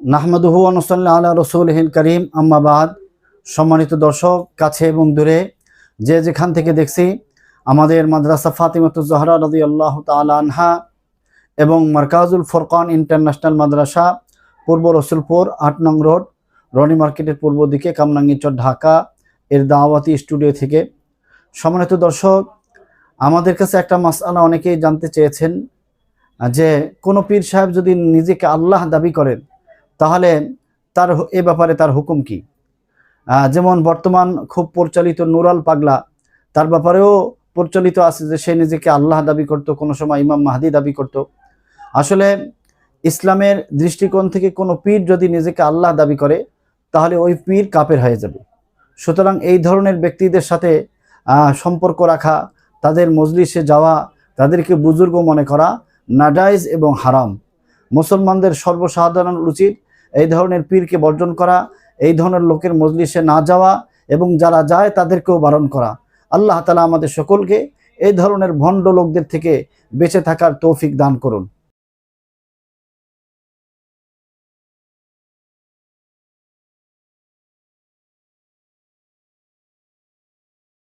নাহমাদুহু আনসাল্লাহ আল্লাহ রসুলহিল করিম। আম্মাবাদ সম্মানিত দর্শক, কাছে এবং দূরে, যে যেখান থেকে দেখছি, আমাদের মাদ্রাসা ফাতিমাতু জহরা রদি আল্লাহ আনহা এবং মার্কাজুল ফোরকান ইন্টারন্যাশনাল মাদ্রাসা, পূর্ব রসুলপুর, আট নং রোড, রনি মার্কেটের পূর্ব দিকে কামরাঙ্গিচর ঢাকা, এর দাওয়াতি স্টুডিও থেকে। সম্মানিত দর্শক, আমাদের কাছে একটা মাসআলা অনেকেই জানতে চেয়েছেন, যে কোনো পীর সাহেব যদি নিজেকে আল্লাহ দাবি করেন তাহলে তার এ ব্যাপারে তার হুকুম কি? যেমন বর্তমান খুব প্রচলিত নুরাল পাগলা, তার ব্যাপারেও প্রচলিত আছে যে সে নিজেকে আল্লাহ দাবি করত, কোনো সময় ইমাম মাহাদি দাবি করত। আসলে ইসলামের দৃষ্টিকোণ থেকে কোনো পীর যদি নিজেকে আল্লাহ দাবি করে, তাহলে ওই পীর কাপের হয়ে যাবে। সুতরাং এই ধরনের ব্যক্তিদের সাথে সম্পর্ক রাখা, তাদের মজলিসে যাওয়া, তাদেরকে বুজুর্গ মনে করা নাজাইজ এবং হারাম। মুসলমানদের সর্বসাধারণ উচিত এই ধরনের পীরকে বর্জন করা, এই ধরনের লোকের মজলিসে না যাওয়া এবং যারা যায় তাদেরকেও বারণ করা। আল্লাহ তালা আমাদের সকলকে এই ধরনের ভণ্ড লোকদের থেকে বেঁচে থাকার তৌফিক দান করুন।